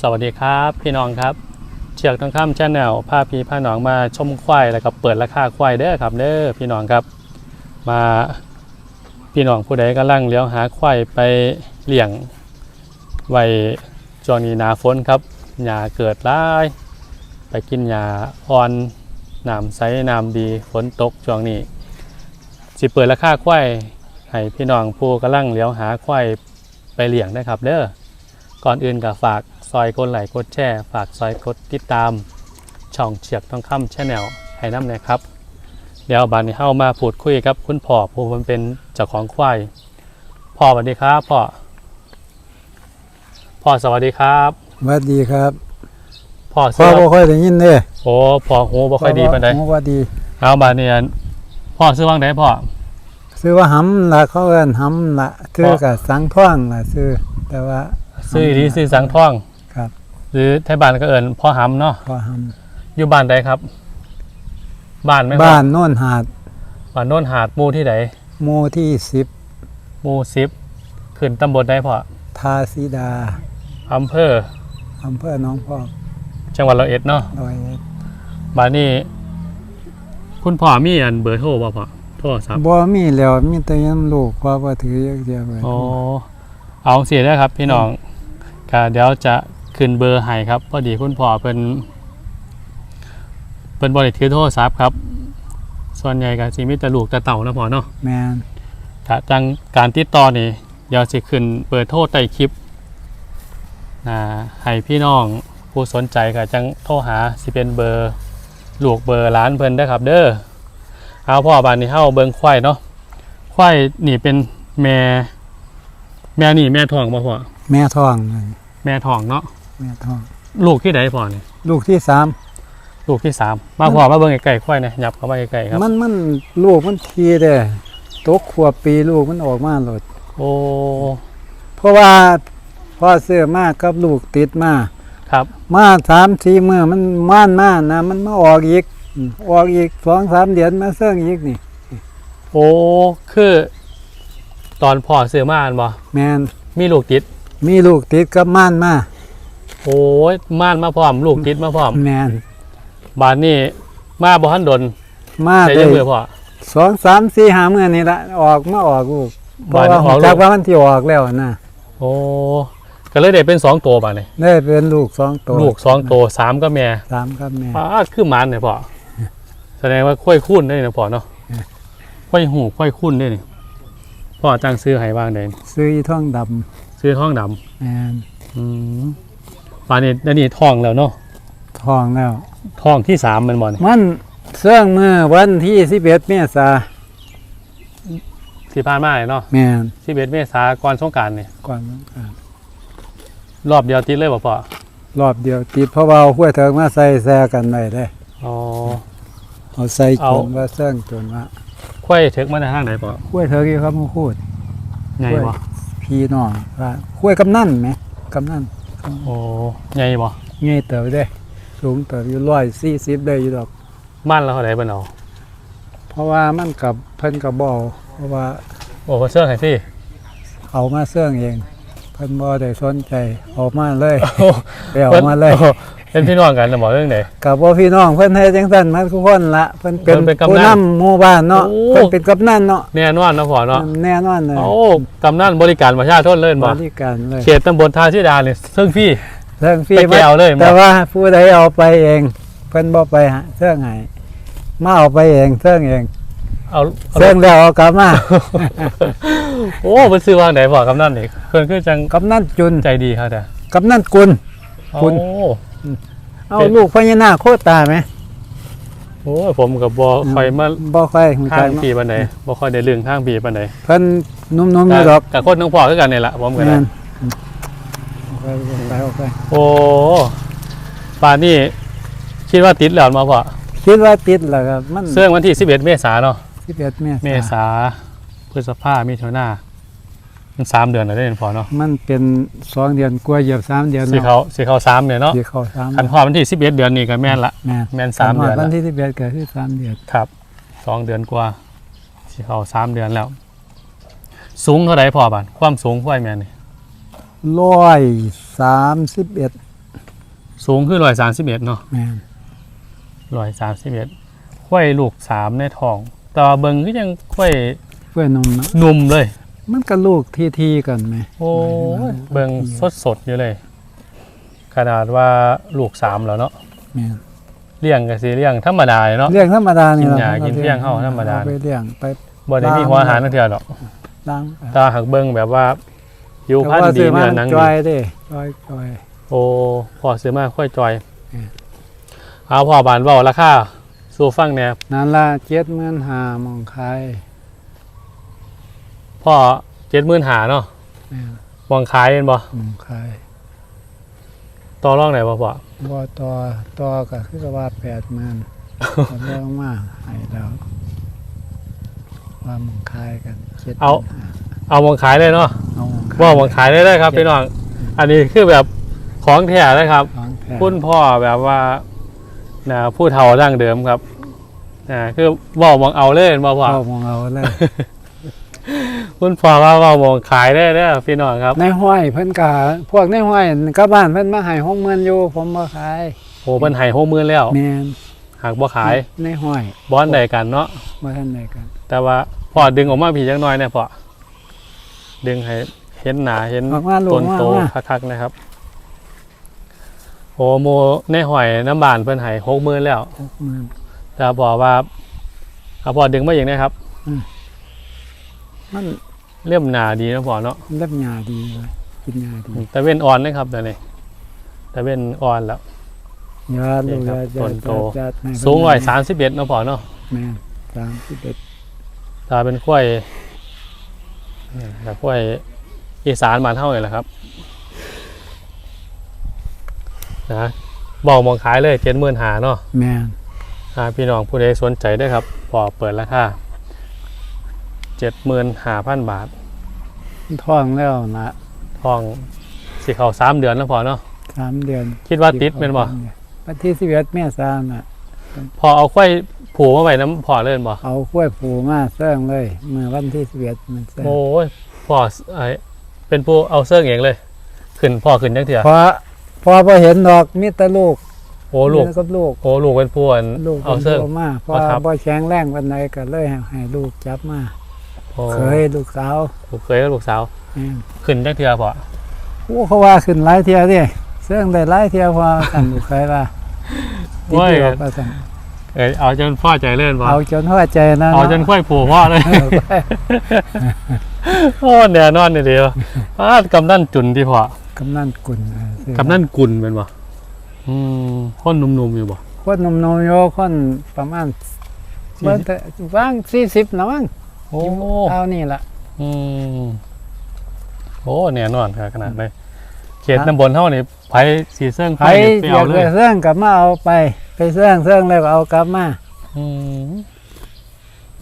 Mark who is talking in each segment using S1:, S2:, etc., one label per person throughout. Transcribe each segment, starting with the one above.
S1: สวัสดีครับพี่น้องครับเชือกทองคำชาแนลพาพี่พาน้องมาชมควายแล้วก็เปิดราคาควายเด้อครับเด้อพี่น้องครับ มาพี่น้องผู้ใดกำลังเลี้ยวหาควายไปเลี้ยงไว้ช่วงนี้หนาฝนครับหญ้าเกิดร้าย ไปกินหญ้าอ่อนน้ำใสน้ำดีฝนตกช่วงนี้สิเปิดราคาควายให้พี่น้องผู้กำลังเลี้ยวหาควายไปเลี้ยงนะครับเด้อ ก่อนอื่นก็ฝากซอยกดไลค์กดแชร์ฝากซอยกดติดตาม ช่องเฉียบทองคำชแนลให้น้ำหนะครับ เดี๋ยวบานนี้เข้ามาพูดคุยกับคุณพ่อผู้มันเป็นเจ้าของควายพ่อสวัสดีครับพ่อพ่อสวัสดีครับ
S2: สวัสดีครับ
S1: พ่อ
S2: พ่
S1: เสื้
S2: อ
S1: อ
S2: บ่ค่อยได้ยินเด้
S1: โอ้พ่อหูบ่ค่อยดีปานใด
S2: พ่อว่าดี
S1: เอาบานนี้อันพ่อซื้อว่างไดพ่อ
S2: ซื้อว่าหำล่ะเขาเอิ้นหำล่ะซื้อกับสังท่องล่ะซื้อแต่ว่า
S1: ซื้อดีซื้อสังท่อง
S2: ครับ
S1: หรือไทยบ้านก็เอิญพ่อหำเนาะ
S2: พอห
S1: อยู่บ้านใดครับ บ้านไหมำพ่อ
S2: บ้านโน่นหาด
S1: บ้านโน่นหาดหมู่ที่ไหน
S2: หมู่ที่สิบ
S1: หมู่สิบขึ้นตำบลได้พอ
S2: ทาสีดา
S1: อำเภอ
S2: อำเภอหน้องพอก
S1: จังหวัดร้อยเอ็ดเนาะ
S2: ร้อยเอ็ด
S1: บานนี้ คุณพ่อมีอันเบอร์โทรบ่พ่อโทรศัพท์
S2: บ่มีแล้วมีแต่ยังลูกว่าบ่ถืออย่างเดียวเลย
S1: โอ้เอาเสียได้ครับพี่น้อง ก็เดี๋ยวจะขึ้นเบอร์ให้ครับพอดีคุณพ่อเพิ่นเพิ่นบ่ได้ถือโทรศัพท์ครับ ส่วนใหญ่ก็สิมีแต่ลูกแต่เต่านะพ่อเนาะ
S2: แม่น
S1: กะจังการติดต่อนี่เดี๋ยวสิขึ้นเบอร์โทรใต้คลิปนะให้พี่น้องผู้สนใจก็จังโทรหาสิเป็นเบอร์ลูกเบอร์ร้านเพิ่นได้อครับ เด้อเอาพ่อบานนี้เฮาเบิ่งควายเนาะควายนี่เป็นแม่ แม่นี่แม่ทองบ่พ่อ
S2: แม่ท้องนั่น
S1: แม่ทองเนาะ
S2: แม่ท้อง
S1: ลูกที่ใดพ่อนี่
S2: ลูกที่สาม
S1: ลูกที่สามมาพ่อมาเบิ่งไกลๆควายหนะหยับเข้ามาไกลๆครับ
S2: มันมันลูกมันทีเด้ตกขวบปีลูกมันออกมาโลด
S1: โอ้
S2: เพราะว่าพ่อเสื้อมากกับลูกติดมา
S1: ครับ
S2: มาสามสี่มือมันม่านมานะมันมาออกอีกอืมออกอีกสองสามเดือนมาเสื่องอีกนี่
S1: โอ้คือ ตอนพ่อซื้อมาอันบ่
S2: แมน
S1: มีลูกติด
S2: มีลูกติดกับม่านมา
S1: โอ้ยม่านมาพร้อม ลูกติดมาพร้อม
S2: แมน
S1: บานนี้มาบ่ทันดน
S2: มา
S1: ใช้
S2: เล
S1: ยัง
S2: ย
S1: มือพ่อ
S2: สองสามสี่หามือนี่ละออกมาออกลูกเพ
S1: บ้า
S2: ราะ
S1: น
S2: ว่า
S1: ออกลูก
S2: จากว่ามันที่ออกแล้วนะ
S1: โอ้ก็เลยได้เป็นสองตัวบานนี้
S2: ได้เป็นลูกสองตัว
S1: ลูกสองตัวสามก็แม่
S2: สามกับแม่
S1: ป้าดคือหมันเนี่ยพ่อแสดงว่าค่อยคุ้นได้นะพ่อเนาะ
S2: เออ
S1: ค่อยหูค่อยคุ้นได้นี่พ่อตั้งซื้อให้บ้างเด่น
S2: ซื้ออีท่องด
S1: ซื้อท้องดำำ
S2: แมน
S1: อืมปานนี้อันนี้ท้องแล้วเนาะ
S2: ทองแล้ว
S1: ท้องที่สามแมันบ่นี่
S2: มันเสื่องมือวันที่สิบเอ็ดเมษา
S1: ที่ผ่านมาเนี่ยเนาะ
S2: แมน
S1: สิบเอ็ดเมษาก่อนสงกรารนี่
S2: ก่อนสงกรานต์
S1: รอบเดียวติดเลยบ่พ่อ
S2: รอบเดียวติดเพราะว่าเอาห้วยเถิงมาใส่แซกันไว้ได้
S1: อ๋อ
S2: เอาใส่
S1: เอา
S2: จนว่าเสื่องจนว่า
S1: ค่อยเทคมาในทางไหนพ่อ
S2: ห้วยเถิงที่เขามาพูด
S1: ไงบ่
S2: พี่น้องว่าห้วยกำนันไหมกำนัน
S1: โอ้ไงบ่
S2: เงี้ยเติบได้ สูงเติบอยู่ร้อยสี่สิบได้อยู่ดอก
S1: บ้านเราเท่าไหร่เบิ่นเอา
S2: เพราะว่ามันกับเพิ่นกับบอเพราะว่า
S1: โอ้เพิ่นเสื้อให้สิ
S2: เอามาเสื่องเอง เพิ่นบ่ได้สนใจเอามาเลย
S1: โอ้
S2: ไปเอามาเลย
S1: โอ้เป็นพี่น้องกันน่ะบ่เรื่องไหน
S2: กับบ่พี่น้องเพิ่นให้จังซั่นมาทุกคนละเพิ่นเป็น
S1: เพิ่นเป็นกำนัน
S2: ผู้นำหมู่บ้านเนาะ
S1: โอ้
S2: เพิ่นเป็นกำนันเนาะ
S1: แน่นอนเนาะพ่อเนาะ
S2: แน่นอนเลย
S1: โอ้กำนันบริการประชาชนเลย
S2: บ
S1: บ่
S2: ริการเลย
S1: เขตตำบลท่าชิดาเนี่ยซึ่งพี่
S2: เรื่องฟรี
S1: ไปแก้วเลย
S2: แต่
S1: บ่
S2: ว่าผู้ใดเอาไปเองเพิ่นบ่ไปหาเสื่องให้มาเอาไปเองเสื่องเอง
S1: เอาเอา
S2: เสื่องแล้วเอากลับมา
S1: โอ้เพิ่นซื้อวางไหนบ่กำนันนี่เพิ่นคือจัง
S2: กำนันจุน
S1: ใจดีครับแต่
S2: กำนันกุลคุณ
S1: โอ้
S2: เอา
S1: เป็น
S2: ลูกพญานาคโคตรตาไหม
S1: โอ้ยผมก็บ่ค่อยมา
S2: บ่ค่อยหู
S1: ทา
S2: จั
S1: ง
S2: กเนาะ
S1: ปีปานใดบ่ค่อยได้เรื่องทางปีปานใด
S2: เพิ่นนุ่มๆอยู่ดอก
S1: กับคนทั้งพ่อคือกันนี่ล่ะผมก็ได้
S2: แม่นเอาไปเอาไป
S1: โอ้ป่านนี้คิดว่าติดแล้วมาพ่อ
S2: คิดว่าติดแล้วครับมัน
S1: เสื่องวันที่11เมษายนเนาะ
S2: 11เมษา
S1: เมษา พฤษภามิถุนามันสามเดือนแล้วได้เห็นพอเนาะ
S2: มันเป็นสองเดือนกว่าเหยียบสามเดือน
S1: สิเขาสิเขาสามเนี่ยเนาะ
S2: สิเข้าสาม
S1: คันพ่อวันที่11เดือนนี้ก็แม่นละ
S2: แม่น
S1: แม่นสามเดือน
S2: วั
S1: ละ
S2: นที่11ก็คือสามเดือน
S1: ครับสองเดือนกว่าสิเขาสามเดือนแล้ว สูงเท่าไหร่พ่อบ้านความสูงควายแม่นี่
S2: ร้อยสามสิบเอ็ด
S1: สูงคือร้อยสามสิบเอ็ดเนาะ
S2: แม่น
S1: ร้อยสามสิบเอ็ดควายลูกสามในท้องแต่ว่าเบิงก็ยังควาย
S2: เพื่อนนมเนาะ
S1: หนุ่มเลย
S2: มันก็ลูกทีทีๆกันไหม
S1: โอ้ยเบิงสดสดๆอยู่เลย ขนาดว่าลูกสามแล้วเนาะ
S2: แม่น
S1: เลี้ยงก็สิเลี้ยงธรรมดาเนาะ
S2: เลี้ยงธรรมดานี่
S1: กินหญ้า
S2: ล่ะ
S1: กินเที่ยงเข้าธรรมดา
S2: เอไปเลี้ยงไป
S1: บ่ได้มีหัวอาหารนักเทื่อหรอก
S2: ล้าง
S1: ตาหักเบิงแบบว่าอยู่
S2: แต่
S1: พัน
S2: ว่า
S1: ธุ์ดี
S2: ซื้อมา
S1: เนื้อหนัง
S2: จ
S1: ดี
S2: อยเด้จอยจอย
S1: โอ้พ่อซื้อมาค่อยจอย
S2: อืม
S1: เอาพ่อบานเว้าราคาสู่ฟังแหน่
S2: นั่นละเจ็ดหมื่นห้ามองขาย
S1: พ่อ75,000เนาะ
S2: แม่น
S1: วางขายเป็นบ่
S2: มองขาย
S1: ต่อรองไหนบ่พ่อ
S2: บ่ต่อต่อก็คือก็ว่าแปดหมื่นก็เรื่องมากให้เราว่ามองขายกันเจ็ด
S1: เอาเอาวางขายเลยเนาะ
S2: เอามองขาย
S1: บ่วางขายได้เลยครับพี่น้องอันนี้คือแบบของแท้นะครับ
S2: ของแท้
S1: คุณพ่อแบบว่านะผู้เฒ่าดั้งเดิมครับนะคือเว่ามองเอาเลยบ่พ่อ
S2: เอามองเอาเลย
S1: คุณพ่อว่าเว่ามองขายได้เด้อพี่น้องครับ
S2: ในห้อยเพิ่นกะพวกในห้อยก็บ้านเพิ่นมาให้ห้องเมือนอยู่ ผมบ่ขาย
S1: โอ้เพิ่นให้โฮมือแล้ว
S2: แม่น
S1: หากบ่ขาย
S2: ในห้อย
S1: บอนใดกันเนาะ
S2: บ่ทันได้กัน
S1: แต่ว่าพ่อดึงออกมาผีจักหน่อยเนี่ยพ่อดึงให้เห็นหนาเห็น
S2: ออกมาลู
S1: ต้
S2: ก
S1: น
S2: มา
S1: โต
S2: มา
S1: คักๆนะครับโอ้โมในหอยน้ำบานเพิ่นให้หกหมื่นแล้ว
S2: หกหมื่น
S1: แต่บอกว่าเอาพ่อดึงมาอย่างนี้ครับ
S2: มั น
S1: เลี่ยมหนาดีนะพ่อเนาะ
S2: เล็บหญ้าดีเลยกินหญ้าดี
S1: แต่เว้นอ่อนนะครับเดี๋ยวนี้แต่เว้นอ่อนแล้ว
S2: ยาลูก
S1: นี่ครั
S2: ยา
S1: บ
S2: ยา
S1: ต้นโต
S2: ยาให้เพิ่น
S1: สูงร้อยสามสิบเอ็ดนาะพ่อเนาะ
S2: แม่นสามสิบเอ็ด
S1: ตาเป็นกล้วยนี่แต่กล้วยอีสานมานเท่าไหร่ละครับนะบอกมองขายเลยเจ็ดหมื่นหาเนาะ
S2: แม่น
S1: อ่าพี่น้องผู้ใดสนใจได้อครับ พอเปิดราคา เจ็ดหมื่นหาพันบาท
S2: ท้องแล้วนะ
S1: ทองสิเขาสามเดือนแล้วพอเนาะ
S2: สามเดือน
S1: คิดว่าติดเป็นบ่
S2: วันที่สิบเอ็ดเมษายนน่ะ
S1: พอเอากล้วยผูมาไว้น้ำพอเล่นบ่
S2: เอากล้วยผูมาเสื่องเลยเมื่อวันที่สิบเอ็ดมันเสื่อง
S1: โอ้ยพอไอเป็นผู้เอาเสื้อเองเลย ขึ้นพ่อขึ้นจังเถื่อ
S2: พอพอพอเห็นดอกมิตรลูก
S1: โอ้ลูก
S2: มีแต่กับลูก
S1: โอ้ลูกเป็นผู้อัน
S2: ลูก
S1: เอาเสื้อ
S2: พิ่นโทรมาพอ
S1: ประทับ
S2: บ่แข็งแรงวันใดก็เลยให้ลูกจับมา
S1: โอ้
S2: เคยลูกสาว
S1: ลูกเคยกับลูกสาว
S2: แม่น
S1: ขึ้นจังเถื่อพอ
S2: โอ้เขาว่าขึ้นหลายเที่ยวดิเสื่องได้หลายเที่ยวพอสั่นลูกเคยว่าติด
S1: โอ้ย
S2: เดียวก็สั่น
S1: เอยเอาจนพ่อใจเล่นพอ
S2: เอาจนหัวใจนะ
S1: เอาจนกล้วยผูพ่อเลย
S2: เออไป
S1: โอ้แน่นอนนี่เดียวพาดกำนันจุนที่พอกำ
S2: นันกุลเออซื้อกำ
S1: นันกุลเป็นบ่อืมคนหนุ่มๆอยู่บ่
S2: คนหนุ่มนมโยคนประมาณเบิ่งแต่ว่างสี่สิบนะมั้ง
S1: โอ้
S2: เอานี่ล่ะ
S1: อืมโอ้แน่นอนครับขนาดเลยเขต
S2: ครับ
S1: ตำบลเท่านี่ไผสีเสื้อง
S2: ใค
S1: ไผ
S2: ร
S1: ไป
S2: อยา
S1: เอา
S2: ก
S1: เล
S2: ไป
S1: ย
S2: เสื่องกลับมาเอาไป ไปเสื่องเสื่องแล้วก็เอากลับมา
S1: อืม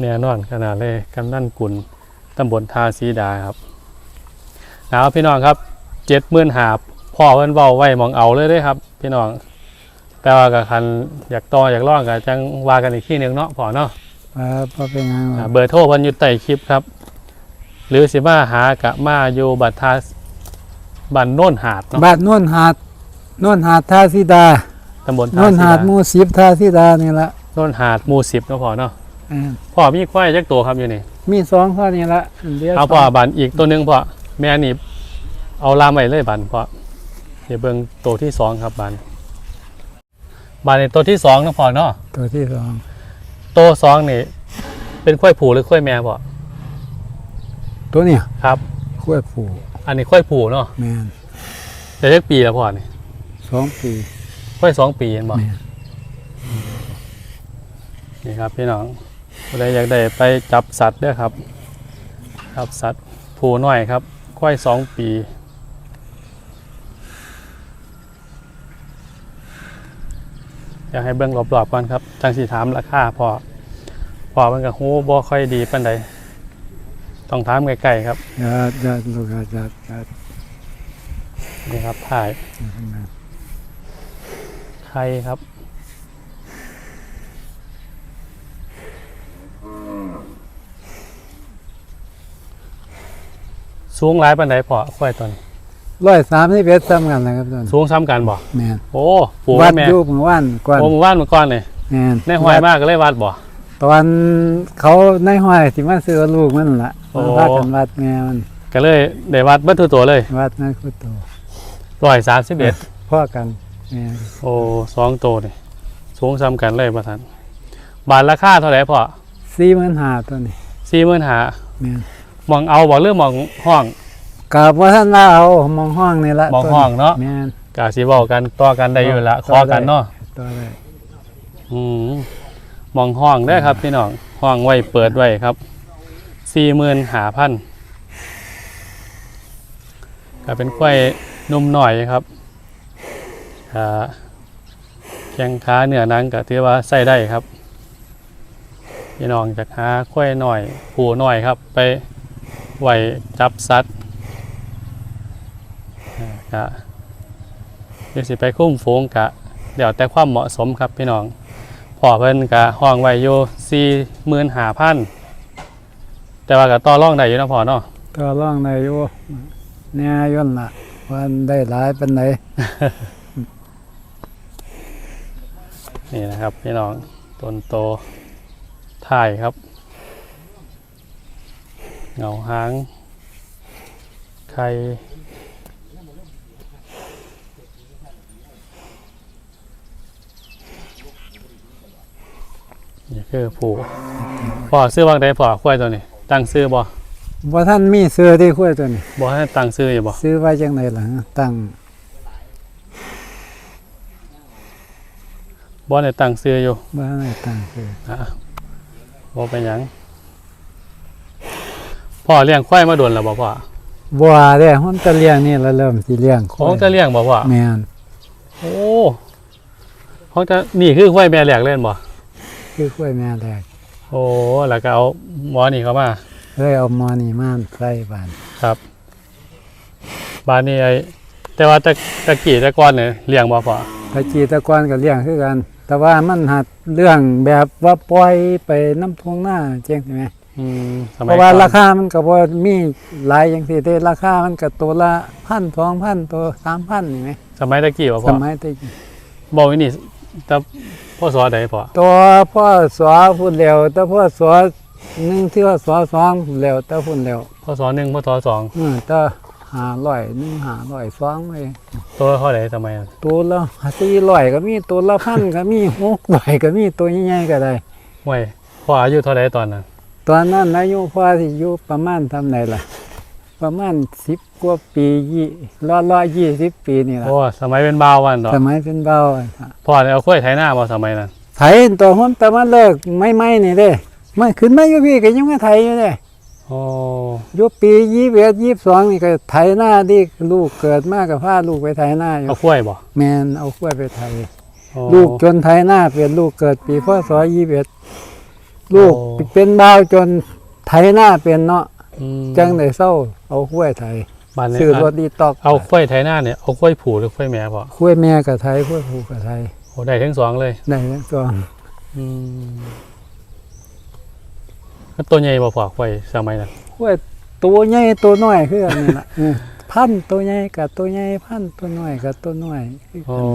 S1: แน่นอนขนาดเลยกำนันกุลตำบลทาสีดาครับเอาพี่น้องครับเจ็ดหมื่นหาพ่อเพิ่นเบาไว้หมองเอาเลยเด้ครับ พี่น้องแต่ว่ากับคันอยากต่ออยากร่องกับจังว่ากันอีกที่หนึ่งเนาะพอเนาะ
S2: เออพอเป็นไง
S1: อ่าเบอร์โทรเพันอยู่ใต้คลิปครับ หรือสิมาหากะมาอยู่บัตรทาบันโน่นหาดเนาะ
S2: บ้านโนนหาดโนนหาดท่าสีดา
S1: ตำบล
S2: โน
S1: ทานสี
S2: หาด
S1: ดา
S2: หมู่สิบท่าสีดานี่ละ
S1: โน่นหาดหมู่สิบเนาะพ่อเนาะ
S2: เออ
S1: พ่อมีควายจักตัวครับอยู่นี่
S2: มีสองเท่านี้ละเดี๋ยว
S1: เอาพ่อบันอีกตัวหนึงพ่อแม่นี่เอาลามไว้เลยบันพ่อเดี๋ยวเบิ่งตัวที่สองครับบันบันในตัวที่สองเนาะพ่อเนาะ
S2: ตัวที่สอง
S1: ตัวสองนี่ เป็นควายผูหรือควายแม่พ่อ
S2: ตัวเนี่ย
S1: ครับ
S2: กล้วยผู
S1: อันนี้ควายผูเนาะ
S2: แมน
S1: จะเรียกปีแล้วพ่อนี่
S2: สองปี
S1: ควายสองปีเห็นบ่
S2: แม่น
S1: นี่ครับพี่น้องผู้ใดอยากได้ไปจับสัตว์เด้วยครับจับสัตว์ผูน้อยครับควายสองปี อยากให้เบิ่งรอบๆก่อนครับจังสีถามราคาพอพอมันกับหูบ่ค่อยดีปานใดต้องถามไกลๆครับ
S2: อย่าอย่าลูกอย่าอย่าอย่า
S1: นี่ครับถ่าย
S2: อย่า
S1: ใครครับสูงหลายปานใดพอควายตัวนี้
S2: ร้อยสามสิบเอ็ดซ้ำกันนะครับตอน
S1: สูงซ้ำกันบ่
S2: แม่น
S1: โอ้ปู่
S2: วั
S1: กั
S2: ด
S1: บแม่
S2: อยุบเมื่อวานก่อน
S1: โอ้หมู่บ้านเมื่อก่อนเลย
S2: แม่น
S1: ในห้อยมากก็เลยวัดบ่
S2: ตอนเขาในห้อยที่มาซื้อลูกมันนั่นล่ะ
S1: โอ้
S2: มาพากันวัดแม่มัน
S1: ก็เลยได้วัดเบิดทุกตัวเลย
S2: วัดนั่นคือตัว
S1: ร้อยสามสิบเอ็ด
S2: พ่อกันแม่น
S1: โอ้สองตัวนี่สูงซ้ำกันเลยประทันบาทราคาเท่าไหร่พ่อ
S2: สี่หมื่นห้าตัวนี้
S1: สี่หมื่นหา
S2: แม่น
S1: มองเอาบ่เรื่องมองห้อง
S2: กับว่าท่านว่าเอามองห้องนี่ละ
S1: มอง
S2: ตัว
S1: ห้องเนาะ
S2: แม่น
S1: กาสิเว้ากันต่อกันได้อยู่ละ
S2: ต่
S1: ข
S2: อ
S1: อ
S2: ได้
S1: กันเนาะ
S2: ตัวเลย
S1: อืมมองห้องได้อครับพี่น้องห้องไว้เปิดไว้ครับสี่หมื่นหาพันก็เป็นกล้วยนุ่มหน่อยครับอ่าแข้งขาเนื้อหนังก็ถือว่าใส่ได้ครับ พี่น้องจากหากล้วยหน่อยผูหน่อยครับ ไปไว้จับสัต ว์อ่าก็เดี๋ยวสิไปคุ้มฝูงกะ เดี๋ยวแต่ความเหมาะสมครับพี่น้องพอเพิ่นกะห้องไว้อยู่สี่หมื่นหาพันแต่ว่าก็ต่อรองได้อยู่เนาะพอเนาะ
S2: ตัวร่องในอยู่เนี่ยย่นละวันได้หลายเป็นไหน
S1: นี่นะครับพี่น้องต้นโตถ่ายครับ เงาหางไข่ นี่คือผูพ่อซื้อวางได้พ่อควายตัวนี้ ตั้งซื้อบ่
S2: ว่าท่านมีเสื้อที่คุ้ยตัวนี้
S1: บ่ให้ตั้งซื้ออยู่บ่
S2: ซื้อไว้จังไหนล่ะตั้ง
S1: บ่ได้ตั้งซื้ออยู่
S2: บ้านไหนตั้งเสื้อ
S1: อะบ่เป็นหยังพ่อเลี้ยงควายมาโดนแล้วบ่พ่อ
S2: บัวเด้มันจะเลี้ยงนี่แล้วเริ่มสิเลี้ยง
S1: ของจะเลี้ยงบ่พ่อ
S2: แม่น
S1: โอ้ของจะนี่คือควายแม่แหลกเล่นบ่
S2: คือคุ้ยแม่แรก
S1: โอ้แล้วก็เอาหมอนี่เข้ามา
S2: เลยเอาหมอนี่มาใส่บ้าน
S1: ครับบานนี้ไอ้แต่ว่าตะตะกี้ตะก้อนเนี่ยเลี้ยงบ่พ่อ
S2: ตะจีตะกอนก็เลี้ยงคือกัน แต่ว่ามันหัดเรื่องแบบว่าปล่อยไปน้ำทวงหน้าเจ๊งใช่ไหม
S1: อืมส
S2: เพ
S1: มัย
S2: ราะว่า
S1: ก่อน
S2: ราคามันก็บ่มีหลายอย่างที่ได้ราคามันก็ตัวละพันสองพันตัวสามพันนี่ไหม
S1: สมัยตะกี้บ่
S2: ส
S1: พ่อ
S2: มัยแตะกี้
S1: บอกอีนี่แต่ พ่อสอใดพ่อ
S2: ตัวพ่อสอพูดเร็วแต่พ่อสอหนึ่งที่ว่าสอสองพูดเร็วแต่พูดเร็ว
S1: พ่อสอหนึ่งพ่อสอสอง
S2: อืมแต่หาร้อยหนึ่งหาร้อยสองเลย
S1: ตัวเท่าไหร่สมัยนั้น
S2: ตัวละสี่ร้อยก็มีตัวละพันก็มีหกร้อยก็มีตัวใหญ่ๆก็ได้
S1: ห่วยพ่ออายุเท่าไหร่ตอนนั้น
S2: ตอนนั้นอายุพ่อที่อยู่ประมาณทำไหนล่ะ ประมาณสิบกว่าปียี่ร้อยร้อยยี่สิบปีนี่ล่ะ
S1: โอ้สมัยเป็นบ่าววันดอก
S2: สมัยเป็นเบาอะค่ะ
S1: พ่อเนี่ยเอากล้วยไถนาบ่สมัยนั้น
S2: ไถตัวผมแต่มาเลิกไม่ไม่นี่เด้มันขึ้นมาอยู่พี่ก็ยังมาไถอยู่เด้
S1: โอ้
S2: อยู่ปียี่สิบเอ็ดยี่สิบสองนี่ก็ไถหน้าที่ลูกเกิดมากับพาลูกไปไถหน้าอยู่
S1: เอากล้วยบ่
S2: แมนเอากล้วยไปไถ
S1: โอ้
S2: ลูกจนไถหน้าเปลี่ยนลูกเกิดปีพศยี่สิบเอ็ดลูก
S1: โอ้
S2: เป็นบ่าวจนไถหน้าเป็นเนาะ
S1: อืม
S2: จังได้เศร้าเอากล้วยไถ
S1: บ้านนี้
S2: ซื้อรถดีตอก
S1: เอากล้วยไถนาเนี่ยเอากล้วยผูหรือกล้วยแม่พ่อก
S2: ล้วยแม่กับไถกล้วยผูกับไถ
S1: โอ้ได้ทั้งสองเลย
S2: ได้ทั้งสอง
S1: อืมแล้วตัวใหญ่บ่พอกล้วยสมัยนั้น
S2: กล้วยตัวใหญ่ตัวน้อยคือกันนี่ล่ะเออพันธุ์ตัวใหญ่กับตัวใหญ่พันธุ์ตัวน้อยกับตัวน้อยคือ
S1: โอ้
S2: กัน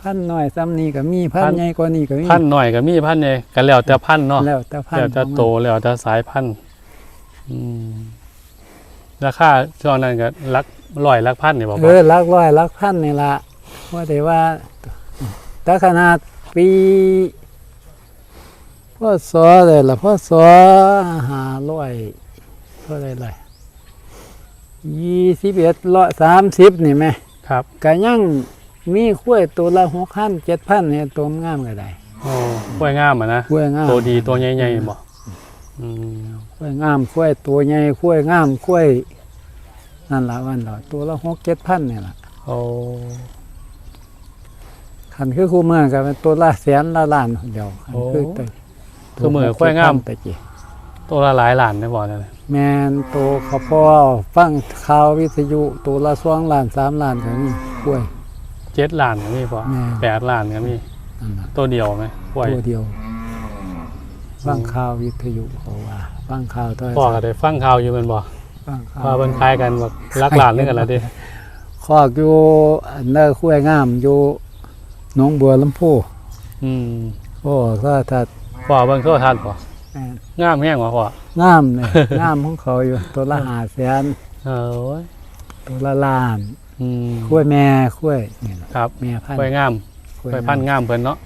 S2: พันธุ์น้อยซ้ำนี้ก็มีพัน
S1: พัน
S2: ธุ์ใหญ่กว่านี้ก็มี
S1: พันธุ์หน่อยก็มีพันธุ์ใหญ่ก็แล้วแต่พันธุ์เนาะ
S2: แล้วแต่พัน
S1: แล้ว
S2: ธุ์
S1: แต่
S2: ของมัน
S1: โตแล้วแต่สายพันธุ์อืม ราคาช่วงนั้นก็ลักร้อยลักพันนี่บ่
S2: เอ
S1: พ่อ
S2: อลักร้อยลักพันนี่ละว่าแต่ว่าแต่ขนาดปีพ่อสอเลยล่ะพ่อสอหาร้อยเท่าไรเลยยี่สิบเอ็ดร้อยสามสิบนี่ไหม
S1: ครับ
S2: ก็ยังมีขั้วยตัวละหกพันเจ็ดพันเนี่ยตัวงามก็ได้
S1: โอ้กล้วยงามอะนะ
S2: ขั้วยงาม
S1: ตัวดีตัวใหญ่ๆบ่อืม
S2: ขั้วยงามขั้วยตัวใหญ่ขั้วยงามขั้วยนั่นละวันละตัวละหกเจ็ดพันเนี่ยล่ะ
S1: โอ้
S2: ขันคือคู่เมืองกับตัวละแสนละล้านเดียวขันคือตัว
S1: คือมือควายงาม
S2: ตะกี้
S1: ตัวละหลายล้านได้บ่เนี่ย
S2: แมนตัวเขาพ่อฟังข่าววิทยุตัวละสองล้านสามล้านก็มีกล้วย
S1: เจ็ดล้านก็มีพ่อ
S2: แม่
S1: แปดล้านก็มี
S2: นั่นล่ะ
S1: ตัวเดียวไหมกล้วย
S2: ตัวเดียวฟังข่าววิทยุเขาว่า ฟังข่าวโทร
S1: พ่อ
S2: ศั
S1: ก็
S2: พท์
S1: ได้ฟังข่าวอยู่แมันบ่
S2: ฟังข่าว
S1: ว่าเพิ่นคล้ายกันบ่ลักล้านนึงกันแล้วดิ
S2: คอกอยู่อันเนอร์คุ้วยงามอยู่หนองบัวลำพู
S1: อืม
S2: โอ้ก็ถ้า
S1: พ่อเบิ่งโทรทัศน์บ่
S2: แม่น
S1: งามแฮงบ่พ่องา
S2: มเลยงามของเขาอยู่ตัวละหาแสน
S1: เอ้ย
S2: ตัวละล้าน
S1: อืม
S2: คุ้วยแม่คุ้วยนี่ล่ะ
S1: ครับ
S2: แม่พัน
S1: ควาย
S2: ธุ์
S1: งาม
S2: คุ้วย
S1: ควายพันธุ์งามเพิ่นเนาะ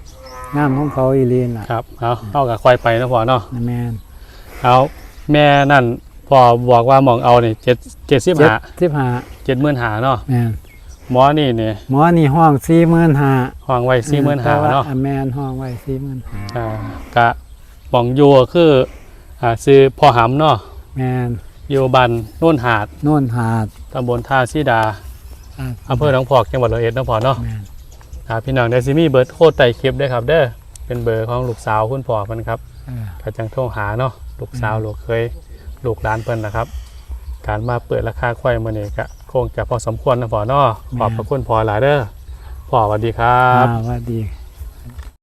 S2: งามของเขาอีหลีนล่ะ
S1: ครับเอาเอากับควายไปนะพ่อเนาะ
S2: นะแม่น
S1: เอาแม่นั่นพ่อบอกว่าหมองเอานี่7 75
S2: เจ็ดสิบห้า
S1: 75,000เนาะ
S2: แม่น
S1: หมอนี่นี่
S2: หมอนี่ห้องสี่หมื่นห้า
S1: ห้องไว้45,000เนาะ
S2: แม่นห้องไว้สี่หมื่นห้า
S1: อ่ากะหมองอยู่ก็คืออ่าซื้อพ่อหำเนาะ
S2: แม่น
S1: อยู่บ้านโน่นหาด
S2: โน่นหาด
S1: ตำบลท่าซีดาอำเภอหนองพอกจังหวัดร้อยเอ็ดเนาะพ่อเนาะ
S2: แม่น
S1: อ่าพี่น้องได้ซิมีเบิร์ดโคตรไต่คลิปด้วยครับเด้อเป็นเบอร์ของลูกสาวคุณพ่อมันครับ
S2: เออ
S1: กระจังโทรหาเนาะ ลูกสาวลูกเคยลูกหลานเพิ่นนะครับ การมาเปิดราคาควายมื้อนี้ก็คงจะพอสมควรนะพ่อเนาะขอบพระคุณพ่อหลายเด้อพ่อสวัสดีครั
S2: อ่า
S1: บ
S2: ว่าดี